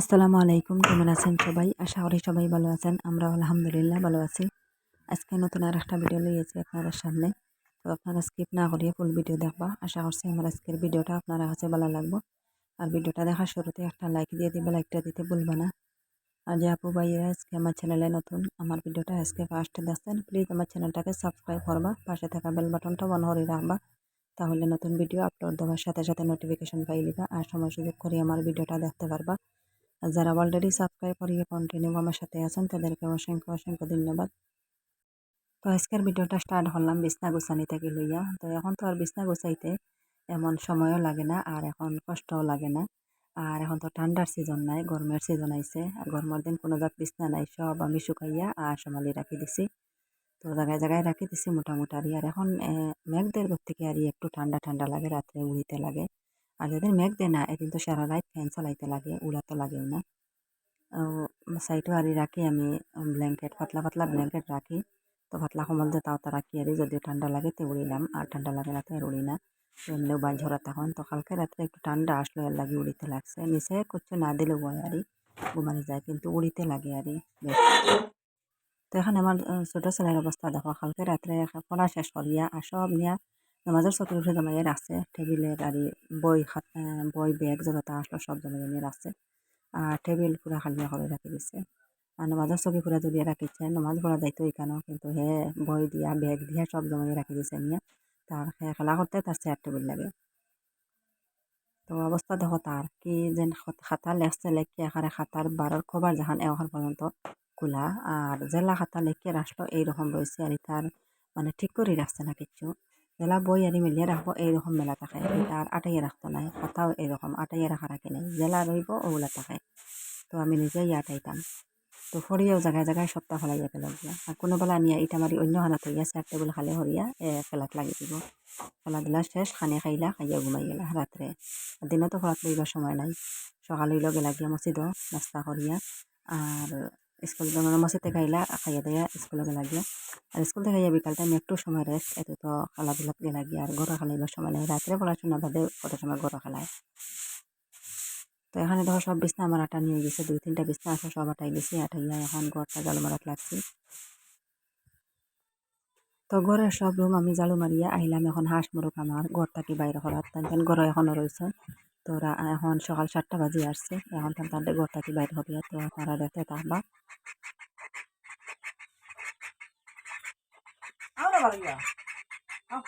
আসসালামু আলাইকুম, কেমন আছেন সবাই? আশা করি সবাই ভালো আছেন। আমরা আলহামদুলিল্লাহ ভালো আছি। আজকে নতুন আর একটা ভিডিও লিয়েছি আপনাদের সামনে। তো আপনারা স্কিপ না করিয়ে ফুল ভিডিও দেখবা। আশা করছি আমার আজকের ভিডিওটা আপনারা কাছে ভালো লাগবো। আর ভিডিওটা দেখার শুরুতে একটা লাইক দিয়ে দিবে। লাইকটা দিতে ভুলবে না। আর যে আপু ভাইয়েরা আজকে আমার চ্যানেলে নতুন, আমার ভিডিওটা আজকে ফার্স্টে দেখছেন প্লিজ আমার চ্যানেলটাকে সাবস্ক্রাইব করবা। পাশে থাকা বেল বাটনটা অন করে রাখবা। তাহলে নতুন ভিডিও আপলোড দেওয়ার সাথে সাথে নোটিফিকেশন পাই লিবা আর সময় সুযোগ করে আমার ভিডিওটা দেখতে পারবা। যারা অলরেডি সাবস্ক্রাইব করিয়ে কন্টিনিউ আমার সাথে আছেন, তাদেরকে অসংখ্য অসংখ্য ধন্যবাদ। তো আজকের ভিডিওটা স্টার্ট হলাম বিছনা গুছানি থেকে লইয়া। তো এখন তো আর বিছনা গুছাইতে এমন সময়ও লাগে না, আর এখন কষ্টও লাগে না। আর এখন তো ঠান্ডার সিজন নাই, গরমের সিজন আইছে। আর গরমের দিন কোনো জাত বিছনা নাই, সব আমি শুকাইয়া আর সমালি রাখি দিছি। তো জায়গায় জায়গায় রাখি দিছি মোটামুটি। আর এখন মেঘদের থেকে আর একটু ঠান্ডা ঠান্ডা লাগে, রাত্রে উড়িতে লাগে। আর যেদিন মেঘ দেয় না এদিন তো সারা রাত ফ্যান চালাইতে লাগে উড়া তো লাগেও না সাইডও আরি রাখি আমি ব্ল্যাঙ্কেট পাতলা পাতলা ব্ল্যাঙ্কেট রাখি তো পাতলা কমল দিয়ে তাও রাখি আরি যদিও ঠান্ডা লাগে তো উড়িলাম আর ঠান্ডা লাগে না আর উড়ি না এমনিও বাই ঝরা তখন তো কালকে রাত্রে একটু ঠান্ডা আসলো এর লাগে উড়িতে লাগছে নিচে কিছু না দিলেও বয় আরি ঘুমানি যায় কিন্তু উড়িতে লাগে আরি তো এখন আমার ছোটো ছেলের অবস্থা দেখো কালকে রাত্রে পড়া শেষ করিয়া আর সব নিয়া নামাজের চকির উঠে জমাইয়ে রাখছে টেবিলের আর বই খাতা বই, ব্যাগ যত আসলো, সব জমাইয়ে নিয়ে আর টেবিল পুরা খালিয়া করে রাখি দিছে। আর নামাজের চকি পুরা জড়িয়ে রাখিছে নামাজ পড়া যাইতো এখানেও কিন্তু হে বই দিয়া, ব্যাগ দিয়া সব জমাইয়ে রাখি দিছে নিয়ে। তার খেলা করতে তার চেয়ার টেবিল লাগে। তো অবস্থা দেখো তার, কি যেন খাতা লেখছে লেখকে এখানে খাতার বারোর খবর যখন এখন পর্যন্ত খোলা। আর জেলা খাতা লেখকে রাখল এইরকম রয়েছে, আর তার মানে ঠিক করে রাখছে না কিছু। জেলা বই আনি মিলিয়ে রাখব এইরকম মেলা থাকে আর আটাইয়ে রাখতো নাই কথাও এরকম আটাইয়ে রাখা রাখি নাই জেলা রইব ওগুলা থাকে তো আমি নিজেই আটাইতাম তো ফরিয়াও জায়গায় জায়গায় সপ্তাহ ফেলাইয়া পেলাম গিয়া আর কোনো বেলা নিয়ে ইটা মারি অন্য হানা থইয়া চার টেবিল খালে হরিয়া এ ফেলাত লাগি দিব খেলাধুলা শেষ খানে খাইলা খাইয়া ঘুমাই গেলা রাত্রে দিনতো ফলাত লইবার সময় নাই সকালে লগে লাগিয়া মসজিদ নাস্তা করিয়া আর স্কুল মসজিদে খাইলা খাইয়া দেয়া স্কুলে গেলা গিয়া। আর স্কুল থেকে খাইয়া বিকাল টাইম একটু সময় রেস্ট এত তো খেলাধুলাত গেলা গিয়া আর গড়া খেলাইবার সময় নাই। রাত্রে পড়াশোনা বাদে কত সময় গড়া খেলায়? তো এখানে দেখো সব বিছনা আমার আটা নিয়ে গেছে, দুই তিনটা বিছনা আছে, সব আটাই গেছি আটাইয়া এখন ঘরটা জাল মারাত লাগছি। তো ঘরের সব রুম আমি জালু মারিয়া আহিলাম এখন হাঁস মুরগ আমার ঘর থাকি বাইরে করার। তান ঘর এখনও রয়েছে। তো এখন সকাল সাতটা বাজে আসছে, এখন তাদের ঘর থাকি বাইরে হবে, তো আপনারা দেখতে থাকবা খাও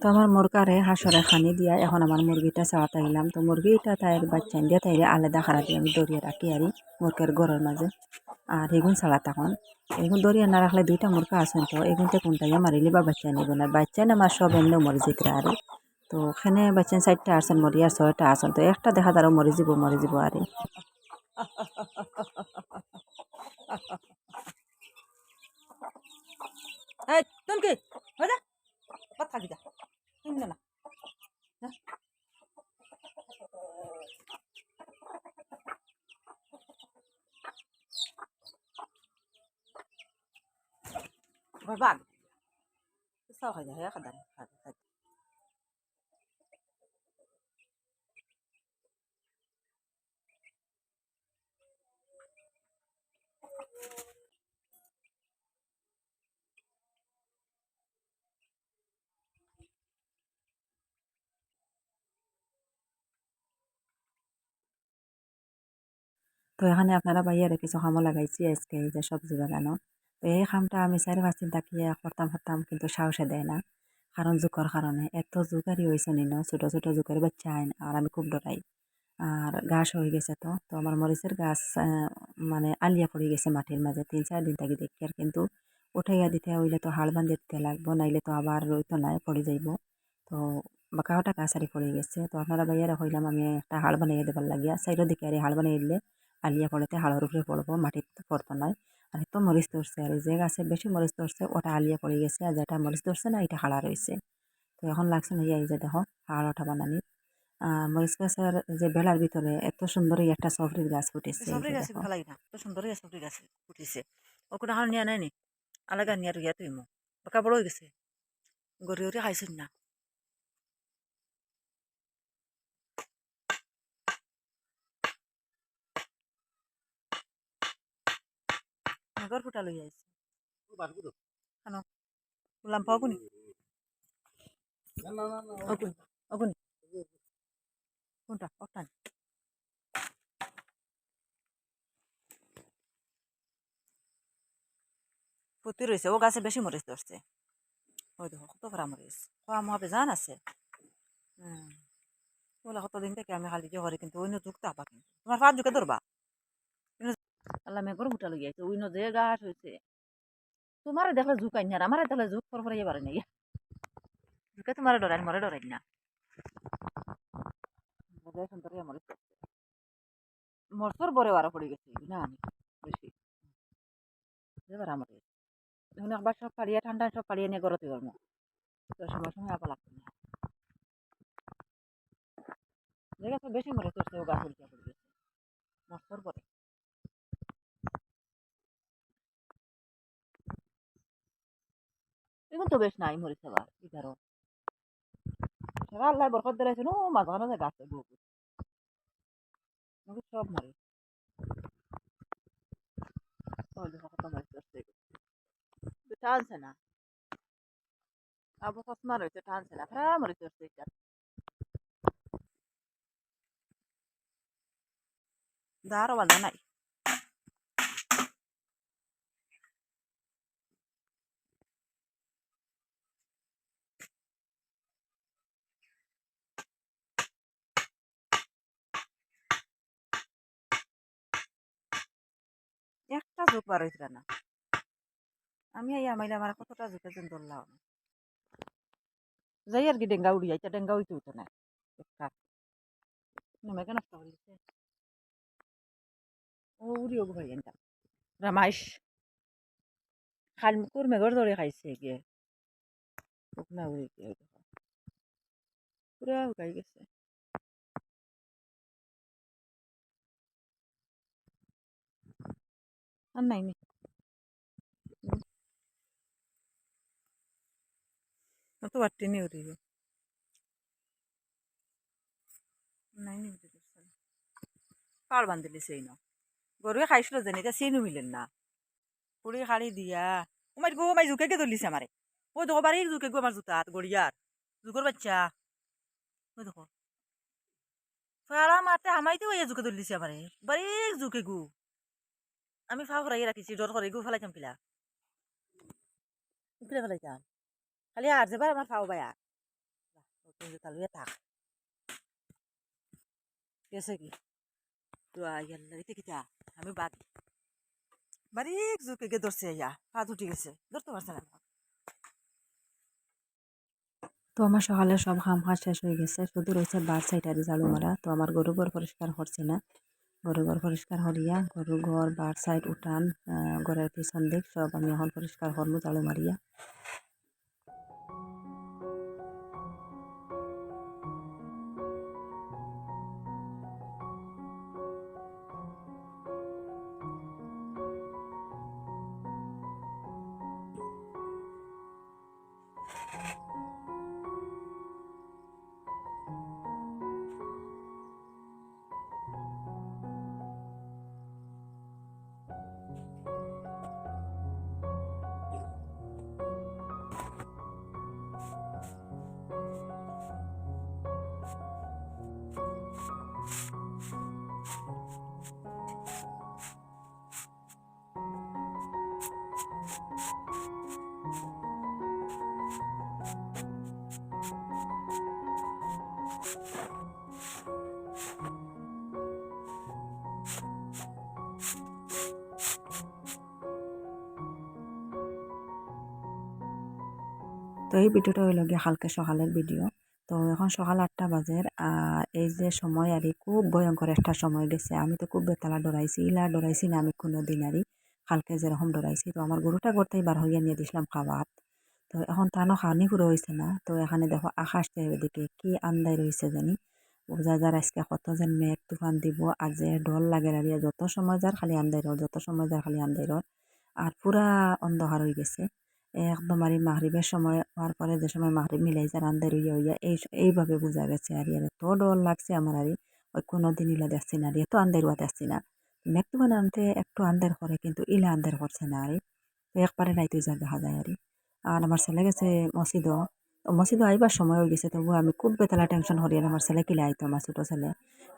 তো আমার মুরগারে হাঁসরে খানি দিয়া এখন আমার মুরগিটা চাওয়াতে গেলাম তো মুরগিটা তাইর বাচ্চা দিয়া তাইরে আলাদা খারা দিয়ে আমি দরিয়া রাখি আরি মুরগের ঘরের মাঝে। আর এগুন ছাড়া তখন এগুন দরিয়া না রাখলে দুইটা মুরগা আছেন তো, এগুনতে কোনটাই মারিলে বা বাচ্চা নিব না। বাচ্চা না আমার সব এমনি মরে যেতে আরে তো ওখানে বাচ্চা চারটা আসেন মরি আর ছয়টা আসেন তো একটা দেখা তারও মরে যাব মরে যাব আরে তুমি কি হয়ে যা বাদ থাকি যা কিনলে না যা। ভয় বাঘ চাও খাই যা হ্যাঁ খাদান তো এখানে আপনারা বাইরে কিছু খামো লাগাইছি আজকে এই যে সবজি বাগানো। তো এই খামটা আমি চারি পাঁচ দিন তাকিয়ে করতাম করতাম কিন্তু সাহসে দেয় না। কারণ জোকর কারণে এত জোকারি হয়েছে নিন। ছোটো ছোটো জোকের বাচ্চা আইন। আর আমি খুব ডরাই আর গাছ হয়ে গেছে তো। তো আমার মরিচের গাছ মানে আলিয়া পড়ে গেছে মাটির মাঝে তিন চার দিন থাকি দেখি আর কিন্তু উঠাইয়া দিতে হইলে তো হাল বান্ধে দিতে লাগবো। নাইলে তো আবার রইতো নাই পড়ে যাইব। তো বাঁকাওটা গাছ আরি পড়ে গেছে। তো আপনারা বাইরে হইলাম আমি একটা হাল বানিয়ে দেবার লাগিয়া। সাইডের দিকে আর হাল বানিয়ে দিলে আলিয়া পড়েতে হাড়ের উপরে পড়ব মাটিতে পড়তো নাই আর এত মরিচ ধরছে আর যে গাছে বেশি মরিচ ধরছে ওটা আলিয়া পড়ে গেছে আর যেটা মরিচ ধরছে না এটা হাড়া রয়েছে। তো এখন লাগছে না এই যে দেখো হাড় ওঠা বানানি। মরিচ গাছের যে বেলার ভিতরে এত সুন্দর এই একটা সফরির গাছ ফুটেছে সবরি যে গাছে তো ও কোনো নিয়া নাই নি আলাগা নিয়া রইয়া তুই মো বাঁকা বড় হয়ে গেছে গড়ি গড়ি খাইছিস না। আগর ফুটা লই আইছে কেন? অগুন অগুন কোনটা? অটান ফুটি রয়েছে ও গাছে বেশি মরিচ ধরছে ওই দেখো কত ভরা মরিচ খোয়া মহা বেজান আছে। হুম ওলা কতদিন থেকে আমি খালি জহরে কিন্তু অন্য যুক্ত হবা কিন্তু তোমার ফাঁক যুগে ধরবা আল্লাহ মেঘর ফুটা আইছে অন্য যে গাছ হয়েছে তোমার দেখলে ঝুঁক আইন আর আমার দেখলে ঝুঁক ফর ফরাইয়া পারে নাই ঝুঁকে তোমার ডরাই মরে ডরাই না। মরসর বরে আরও পড়ে গেছে, না বেশি। এবার আমার এখন একবার সব পাড়িয়ে, ঠান্ডা সব পাড়িয়ে নিয়ে গরতে গরম তো সময় সময় আবার লাগছে না। যে গাছ বেশি মরে ও গাছ উল্টিয়া পড়ে গেছে মস্তর পরে। এখন তো বেশ নাই মরিচ আবার ইধারও সারা আল্লাহ বরকত দিলাইছে নো মাঝখানে যে গাছ বহু সব মরিচ টানছে না আবু কসমা রয়েছে টানছে না ফেরা মরিচ চড়ছে এটা দাঁড়ো বান্ধা নাই ঝোঁক বার হয়েছিল না। আমি এই আমাইলে আমার কতটা ঝুঁকে যেন ধরলাম। যাই আর কি ডেঙ্গা উড়ি যাইছে ডেঙ্গা উইতে উঠে না করে দিচ্ছে ও উড়ি ওগু ভাই আনতাম খাল কোর মেঘর ধরে খাইছে গিয়ে শুকনা উড়ি গিয়ে পুরা শুকাই গেছে। নি উড়ি নাই নি উড়ি বান্ধিলি সেই ন গরুয়ে খাইছিল না। পুরি খাড়ি দিয়া। ওমাই গো, মাই জুকে কে আমারে দেখো বাড়ি জুকে গো আমার জুতাত গড়িয়ার জুকর বাচ্চা। ওই দেখো। ফাড়া মারতে হামাইতে ওই জুকে ধরলিছে আমারে জুকে গু। আমি ফাও করাই রাখিছি ডর করে, গু ফেলাইতাম কিলা উকিলে ফেলাইতাম। খালি আর যেবার আমার ফাও বায়া। তালুয়ে থাক। গেছে কি? তো আইয়াল্লা কিতা? আমি বাদ। বারিক জুকে গে ধরছে ইয়া হাত উঠে গেছে। ধরতে পারছে না। তো আমার সকালে সব কাম কাজ শেষ হয়ে গেছে। শুধু রয়েছে বার সাইডারি ঝাড়ু মারা। তো আমার গরু পরিষ্কার করছে না। গরু ঘর পরিষ্কার করিয়া গরু ঘর বার সাইড উঠান ঘরের পিছন দিক সব আমি এখন পরিষ্কার করব ঝাড়ু মারিয়া। তো এই ভিডিওটা হইল গিয়ে হালকা সকালের ভিডিও। তো এখন সকাল আটটা বাজের এই যে সময় আর খুব ভয়ঙ্কর একটা সময় গেছে। আমি তো খুব বেতালা ডরাইছি, ইলা ডরাইছি না আমি কোনো দিন আরই কালকে যেরকম ডরাইছি, তো আমার গরুটা করতেই বার হইয়া নিয়ে দিছিলাম খাবার তো এখন তানো খানি পুরো হয়েছে না। তো এখানে দেখো আকাশটা এদিকে কি আন্দাই রয়েছে জানি। বোঝা যার আজকে কত যেন মেঘ তুফান দিব আর যে ডল লাগে আর যত সময় যার খালি আন্দাই রল যত সময় যার খালি আন্দাই রল আর পুরা অন্ধকার হয়ে গেছে। একদম আর এই মাগরিবের সময় হওয়ার পরে যে সময় মাগরিব মিলাই যার আন্দার হইয়া হইয়া এই এইভাবে বোঝা গেছে আর ইয়ার এত ডর লাগছে আমার আর ওই কোনো দিন ইলা দেখছি না আর এত আন্দার হওয়া দেখছি না। মেঘটুমান আনতে একটু আন্দার করে কিন্তু ইলা আন্দার করছে না আর একবারে রাইতে যা দেখা যায় আর আর আমার ছেলে গেছে মসজিদও। মসজিদও আইবার সময় হয়ে গেছে তবু আমি খুব বেতলা টেনশন করি আর আমার ছেলে কিলা আইতো, আমার ছোটো ছেলে।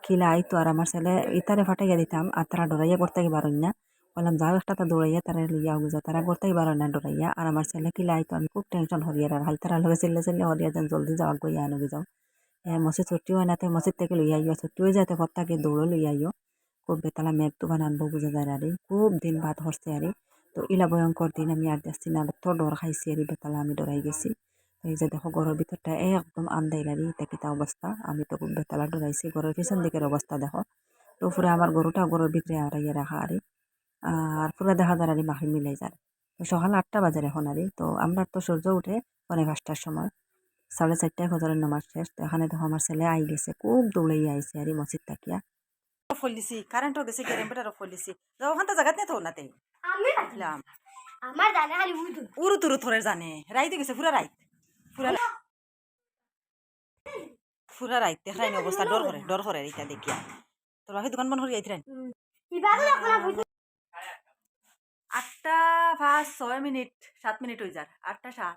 কিলা আইতো আর আমার ছেলে ইতারে ফাটাইয়া দিতাম আর তারা ডরাইয়া করতে পারেন না। বললাম, যাও একটা তা দৌড়াইয়া তারা লইয়া গুজা তারা করতেই পারো না ডরাইয়া। আর আমার ছেলে কিলা আইতো, আমি খুব টেনশন হরিয়ার আর হাল তারা লগে চিল্লে চিল্লে হরিয়া যেন জলদি যাওয়া গইয়া আনো যাও। হ্যাঁ মসজিদ ছুটি হয় না মসজিদ থেকে লইয়া আইও, ছুটি হয়ে যাতে কত্তাকে দৌড়ো লইয়া আইও। খুব বেতলা মেঘ তুফান আনব বুঝা যায় আরে। খুব দিন বাদ হরছে আরে তো ইলা ভয়ঙ্কর দিন আমি আর দেখছি না। তো ডর খাইছি আর বেতালা আমি ডরাই গেছি। এই যে দেখো, ঘরের ভিতরটা একদম আন্দাই লাগি এটা কিতা অবস্থা? আমি তো বেতালা ডরাইছি, ঘরের পিছন দিকের অবস্থা দেখো। তো পুরো আমার গরুটা ঘরের ভিতরে আড়াইয়া রাখা আরে। আর পুরো দেখা যায় আর মাহি মিলাই যায় তো সকাল আটটা বাজার এখন আর। তো আমরা তো সূর্য উঠে পনেরো পাঁচটার সময়। সাড়ে চারটায় ফজরের নামাজ শেষ। তো এখানে দেখো আমার ছেলে আই গেছে, খুব দৌড়াইয়া আইছে আর মসজিদ তাকিয়া। ফলিছি কারেন্টও গেছে গ্যারেম্পেটারও ফলিছি ওখান তো জায়গাত থো না আমি বুঝলাম আমার জানে খালি বুঝু উরু তুরু থরে জানে। রাইতে গেছে পুরা রাইত। পুরা পুরা রাইত দেখাই অবস্থা ডর করে ডর করে এটা দেখিয়া। তোর বাকি দোকান বন্ধ করে আটটা পাঁচ ছয় মিনিট সাত মিনিট হয়ে যার। আটটা সাত।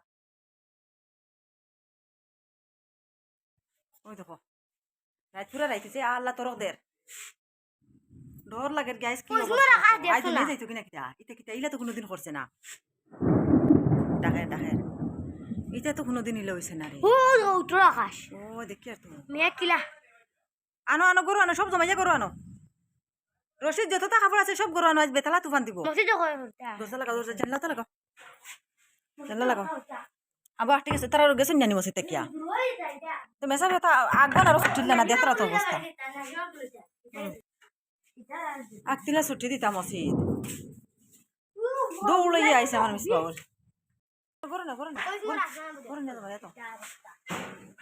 ওই দেখো। রাত পুরা রাইতেছে আল্লাহ তোরক দের ডর লাগে গ্যাস কি আই দিলে। যাইতো কিনা কিটা ইটা কিটা ইলা তো কোনোদিন করছে না ডাকের ডাকের এটা তো কোনোদিন ইলে হয়েছে না রে ও উত্তর আকাশ ও দেখি আর তুমি মেয়ে কিলা আনো আনো গরু আনো সব জমাইয়া গরু আনো রশিদ যতটা কাপড় আছে সব গরু আনো আজ বেতালা তুফান দিব দোসা লাগাও দোসা জানলা তো লাগাও জানলা লাগাও আবার ঠিক আছে তারা গেছে জানি মসজিদে কিয়া তো মেসা কথা আগবান আরও ছুটি না দেখরা তো অবস্থা আগতিলা ছুটি দিতাম মসজিদ দৌড়াই আইসে আমার মিস বাবুর করো না করো না করো না তোমার এত?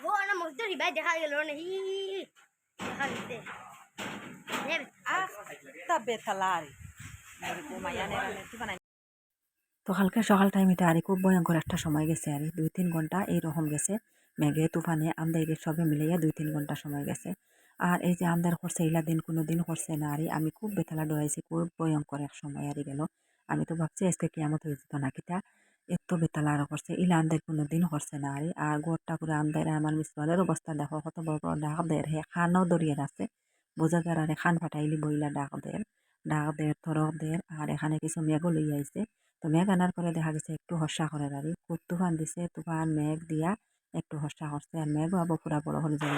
ও না দেখা গেল না হি দেখা গেছে। তো হালকা সকাল টাইমে আর খুব ভয়ঙ্কর একটা সময় গেছে আর। দুই তিন ঘণ্টা এইরকম গেছে। মেঘে তুফানে আন্দাইরে সবে মিলাইয়া দুই তিন ঘণ্টা সময় গেছে। আর এই যে আন্দার করছে ইলা দিন কোনো দিন করছে না। আরে আমি খুব বেতালা ডরাইছি, খুব ভয়ঙ্কর এক সময়। আরে গেল, আমি তো ভাবছি আজকে কিয়ামত হয়ে যেত না কিতা এত বেতালা আরও করছে ইলা আন্দার কোনো দিন করছে না। আরে আর গোরটা পুরো আন্দারে আমার মিসওয়ালের অবস্থা দেখো, কত বড় বড় ডাক দের হে খানও দরিয়ে আছে, বোঝা যার আরে খান ফাটাইলি বইলা ডাক দের ডাক দের থরক দের আর এখানে কিছু মেঘও লই আইছে। তো মেঘ আনার পরে দেখা গেছে একটু হর্ষা করে দাঁড়ি খুব তুফান দিছে তুফান, মেঘ দিয়া একটু হর্ষা করছে। আর মেঘও আবার পুরা বড় হলে যাবে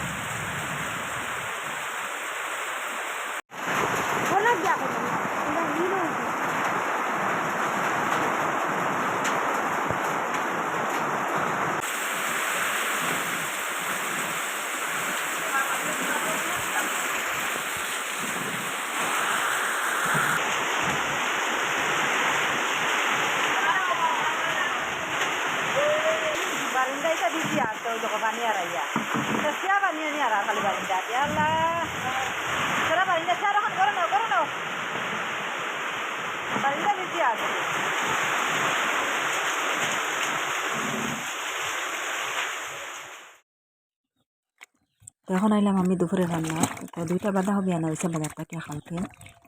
তো এখন আইলাম আমি দুপুরে রান্না তো দুইটা বাধা হবে আনা হয়েছে বাজার থেকে কালকে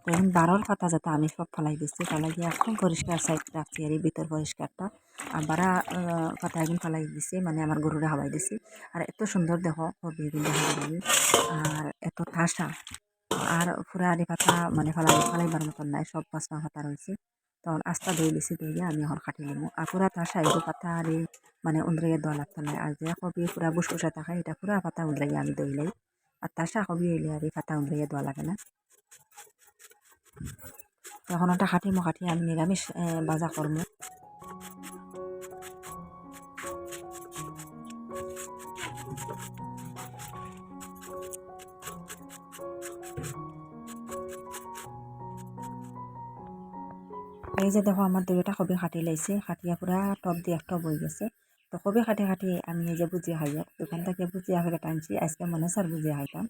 তো। এখন বারোর পাতা যাতে আমি সব ফেলাই দিচ্ছি ফেলাই দিয়ে একদম পরিষ্কার সাইড রাখছি আর ভিতর পরিষ্কারটা আর বারা পাতা একদিন ফেলাই দিছি মানে আমার গরুরে হাওয়াই দিছি। আর এত সুন্দর দেখো কিন্তু আর এত ঠাসা আর আদি পাতা মানে ফেলাই ফেলাইবার মতন নাই সব পাঁচটা পাতা রয়েছে তখন আস্তা দই দিছি দই আমি এখন কাটি নিবো আর পুরা ঠাসা এই পাতা আর মানে উন্দ্রাইয়া দেওয়া লাগতো না আর যে কবি পুরা বুসবুসা থাকে, এটা পুরা পাতা উন্দ্রাইয়া আমি দইলাই আর তাসা কবি হইলে আর পাতা উন্দ্রাইয়া দেওয়া লাগে না। তখন ওটা কাটি মো, কাটি আমি নিরামিষ বাজা করব এই যে দেখো আমার দুইটা কবি খাটি লাইছে খাটিয়া পুরা টপ দিয়ে টপ হয়ে গেছে। তো কবি খাটি খাটি আমি এই যে বুঝিয়া খাই দোকান থেকে বুঝিয়া ফেলে টানছি আজকে মনে স্যার বুঝিয়া খাইতাম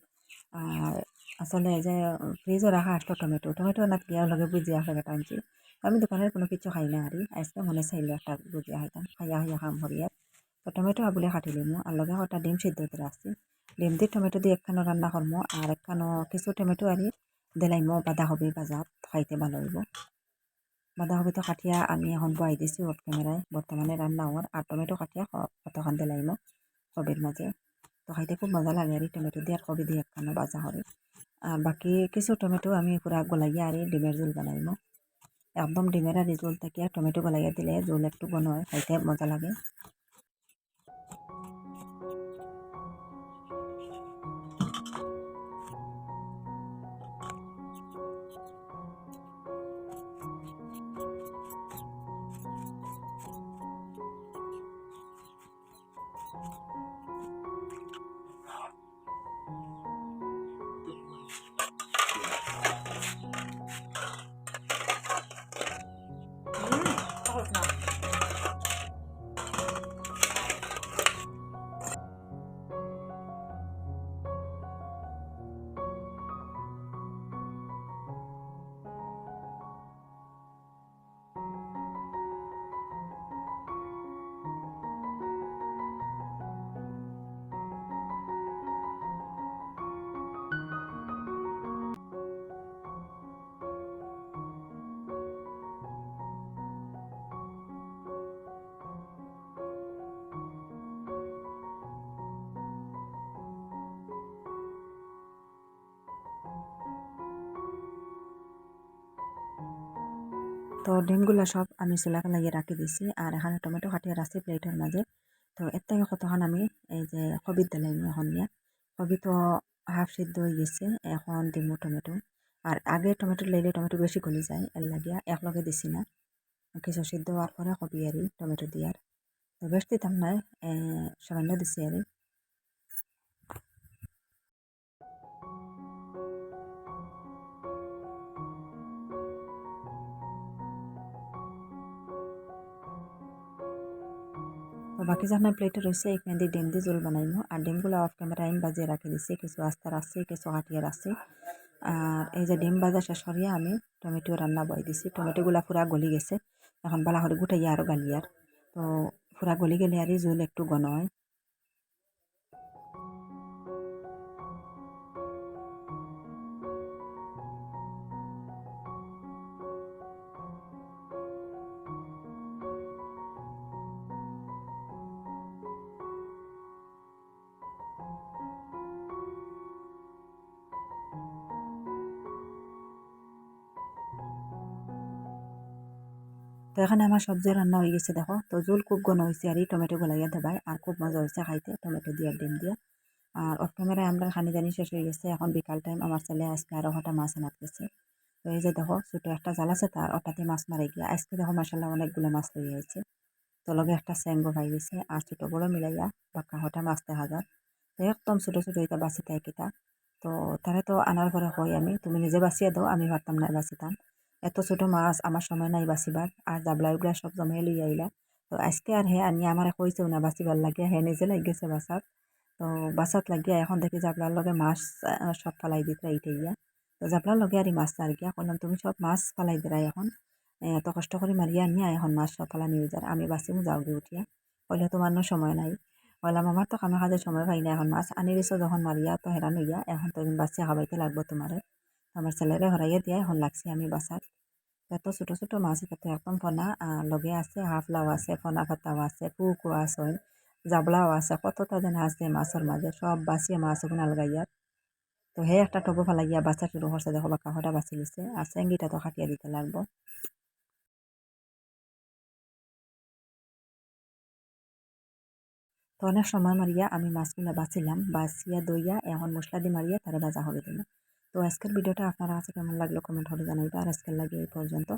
আর আসলে এই যে ফ্রিজে রাখা আসতো টমেটো টমেটো না গিয়া লগে বুঝিয়া ফেলে টানছি আমি দোকানের কোনো কিছু খাই না আর আজকে মনে চাইলে একটা বুঝিয়া খাইতাম খাইয়া খাইয়া খাম হরিয়ার তো টমেটো আবুলে কাটিলিমু আর লগে কটা ডিম সিদ্ধ করে আসছি ডিম দিয়ে টমেটো দিয়ে একখানো রান্না করমু আর একখানো কিছু টমেটো আর দিলাইমো বাঁধাকপি বাজাত খাইতে ভালো হইব বাঁধাকপিটা কাটিয়া আমি এখন বহাই দিছি অফ ক্যামেরায় বর্তমানে রান্না হওয়ার আর টমেটো কাটিয়া কতখান দিলাইম কবির মাঝে তো খাইতে খুব মজা লাগে আর টমেটো দিয়ে আর কবি দিয়ে একখানো বাজা করে আর বাকি কিছু টমেটো আমি পুরা গলাইয়া আর ডিমের জোল বানাইম একদম ডিমের আর জোল থেকে টমেটো গলাইয়া দিলে, জোল একটু বন খাইতে মজা লাগে। তো ডিমগুলো সব আমি চুলাকে লাগিয়ে রাখি দিছি আর এখানে টমেটো কাটিয়ে রাখছি প্লেটের মাঝে তো এর থেকে কতক্ষণ আমি এই যে কবির দিলাম এখন নিয়ে কবি তো হাফ সিদ্ধ হয়ে গেছে এখন দিমু টমেটো। আর আগে টমেটো লাইলে টমেটো বেশি গলি যায় এর লাগিয়া একলগে দিছি না। কিছু সিদ্ধ হওয়ার পরে কবি আর টমেটো দিয়ার তো বেশ দিতাম নাই সামান্য দিছি আর বাকি যখন প্লেটে রয়েছে এখানে দিয়ে ডিম দিয়ে জোল বানাইমো আর ডিমগুলো অফ ক্যামেরা আমি বাজিয়ে রাখি দিছি, কিছু আস্তার আছে, কিছু হাটিয়ার আছে। আর এই যে ডিম বাজার শেষ করিয়া আমি টমেটো রান্না বই দিছি। টমেটোগুলা পুরা গলি গেছে। এখন বালা করে গুটাইয়া আরও গালিয়ার তো পুরা গলি গেলে আর জোল একটু হয়। তো এখানে আমার সবজি রান্না হয়ে গেছে, দেখো। তো জোল খুব ঘন হয়েছে আর এই টমেটো গলাইয়া দেবাই আর খুব মজা হয়েছে খাইতে, টমেটো দিয়ে, ডিম দিয়ে। আর অফ ক্যামেরায় আমরা খানি দানি শেষ হয়ে গেছে, এখন বিকাল টাইম আমার ছেলে আজকে আরও হটা মাছ আনাত গেছে। তো এই যে দেখো ছোটো একটা জাল আছে তার ওটাতে মাছ মারে গিয়া আজকে দেখো মাসাল্লাহ অনেকগুলো মাছ লই আইছে তো লগে একটা স্যাঙ্গো পাই গেছে আর ছোটো বড়ো মিলাইয়া বাক্কা হটা মাছ দেখা যায়। তো একদম ছোটো ছোটো এটা বাঁচি তাই কিতা তো তারা তো আনার পরে কই আমি, তুমি নিজে বাঁচিয়ে দাও, আমি পারতাম না বাঁচিতাম এত ছোটো মাছ আমার সময় নাই বাঁচিবার আর জাবলা উগলা সব জমাই লই আইলা তো আজকে আর হে আনি আমার কইছেও না বাঁচিবার লাগে। হে নিজে লাগ গেছে বাসাত তো বাসাত লাগিয়া এখন দেখি জাবলার লগে মাছ সব ফালাই দিতে গিয়া তো জাবলার লগে আর মাছ আর গিয়া কইলাম তুমি সব মাছ ফালাই দিরা এখন। এত কষ্ট করে মারিয়া নিয়া এখন মাছ সব ফালা নিয়ে যার আমি বাঁচিমু যাও গিয়ে উঠিয়া কইলে তোমার সময় নাই। বললাম আমার তো কামে কাজে সময় পাই না এখন মাছ আনি দিছো যখন মারিয়া তো হেরান হইয়া। এখন তো বাচ্চা খাবাইতে লাগবো তোমারে আমার ছেলেরে হরাইয়া দিয়া এখন লাগছে আমি বাসার এত ছোটো ছোটো মাছ এটাতে একদম ফনা লগে আছে হাফলাও আছে, ফনা পাতাও আছে পুকো আছে জাবলাও আছে, কতটা যেন আছে মাছের মাঝে সব বাঁচিয়ে মাছ ওগুলো আলগাইয়ার তো হে একটা টবো ফেলাইয়া বাচ্চা শুরু করছে দেখো বা কাহটা বাঁচি গেছে আর চেঙ্গিটা তো কাটিয়ে দিতে লাগবো। তো অনেক সময় মারিয়া আমি মাছগুলো বাছিলাম, বাছিয়া দইয়া এখন মশলা দিয়ে মারিয়া তারে ভাজা করে দিলাম তো আজকের ভিডিওটা আপনারা আছে কেমন লাগল কমেন্ট হলে জানাইবা আর আজকের লাগে এই পর্যন্ত।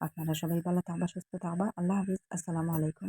আপনারা সবাই ভালো থাকবা সুস্থ থাকবা আল্লাহ হাফিজ। আসসালামু আলাইকুম।